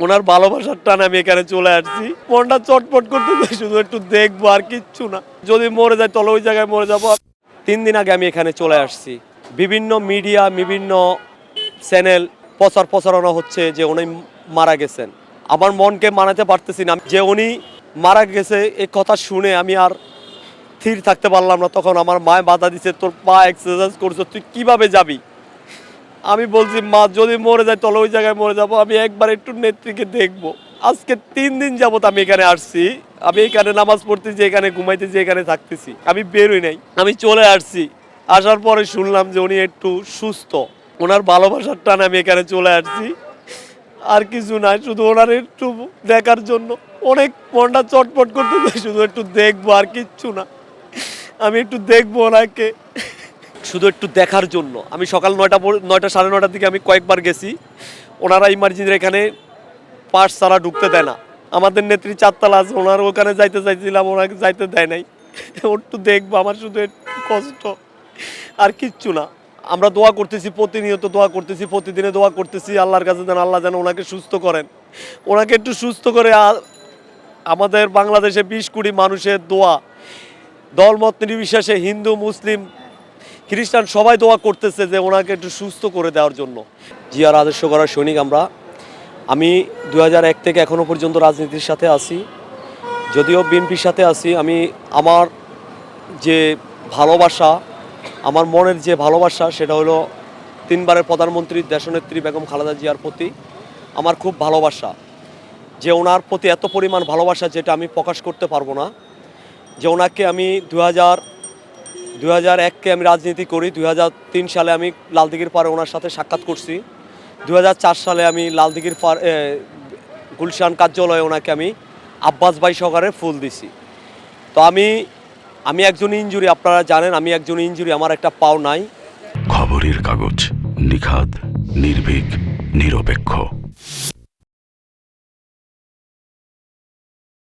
ওনার ভালোবাসার টানে আমি এখানে চলে আসছি। মনটা চটপট করতে শুধু একটু দেখব আর কিচ্ছু না। যদি মরে যায় তাহলে ওই জায়গায় মরে যাব। তিন দিন আগে আমি এখানে চলে আসছি। বিভিন্ন মিডিয়া বিভিন্ন চ্যানেল প্রচার প্রচারণা হচ্ছে যে উনি মারা গেছেন। আমার মনকে মানাতে পারতেছি না। যে উনি মারা গেছে এই কথা শুনে আমি আর স্থির থাকতে পারলাম না। তখন আমার মায় বাধা দিছে, তোর পা এক্সারসাইজ করছ, তুই কীভাবে যাবি? আমি বলছি, মা, যদি মরে যায় তাহলে ওই জায়গায় মরে যাব। আমি একবার একটু নেত্রীকে দেখব। আজকে তিন দিন যাবত আমি এখানে আসছি। আমি এখানে নামাজ পড়তেছি, এখানে ঘুমাইতে ঘুমাইতেছি, এখানে থাকতেছি। আমি বেরোই নাই। আমি চলে আসছি। আসার পরে শুনলাম যে উনি একটু সুস্থ। ওনার ভালোবাসার টানে আমি এখানে চলে আসছি। আর কিছু নাই, শুধু ওনার একটু দেখার জন্য। অনেক মনটা চটপট করতেছে, শুধু একটু দেখব, আর কিচ্ছু না। আমি একটু দেখব ওনাকে। শুধু একটু দেখার জন্য। আমি সকাল নয়টা নয়টা সাড়ে নয়টার দিকে আমি কয়েকবার গেছি। ওনারা ইমার্জেন্সির এখানে পাস ছাড়া ঢুকতে দেয় না। আমাদের নেত্রী চারতলা আছে, ওনার ওখানে যাইতে চাইছিলাম, ওনাকে যাইতে দেয় নাই। একটু দেখব, আমার শুধু একটু কষ্ট। আর কিচ্ছু না। আমরা দোয়া করতেছি, প্রতিনিয়ত দোয়া করতেছি, প্রতিদিনে দোয়া করতেছি, আল্লাহর কাছে যেন আল্লাহ যেন ওনাকে সুস্থ করেন। ওনাকে একটু সুস্থ করে আমাদের বাংলাদেশে বিশ কোটি মানুষের দোয়া। দলমত নির্বিশেষে হিন্দু, মুসলিম খ্রিস্টান সবাই দোয়া করতেছে যে ওনাকে একটু সুস্থ করে দেওয়ার জন্য। জিয়ার আদর্শ করার সৈনিক আমরা। আমি দু থেকে এখনও পর্যন্ত রাজনীতির সাথে আছি। যদিও বিএনপির সাথে আছি, আমি আমার যে ভালোবাসা, আমার মনের যে ভালোবাসা, সেটা হলো তিনবারের প্রধানমন্ত্রী দেশনেত্রী বেগম খালেদা জিয়ার প্রতি আমার খুব ভালোবাসা। যে ওনার প্রতি এত পরিমাণ ভালোবাসা যেটা আমি প্রকাশ করতে পারব না। যে ওনাকে আমি দু হাজার দু হাজার এককে আমি রাজনীতি করি দু হাজার তিন সালে আমি লালদিঘির পাড়ে ওনার সাথে সাক্ষাৎ করছি। দু হাজার চার সালে আমি লালদিঘির পার গুলশান কার্যালয়ে ওনাকে আমি আব্বাস ভাই সহকারে ফুল দিছি। তো আমি আমি একজন ইঞ্জুরি আপনারা জানেন, আমি একজন ইঞ্জুরি আমার একটা পাও নাই। খবরের কাগজ নিখাদ, নির্ভীক, নিরপেক্ষ।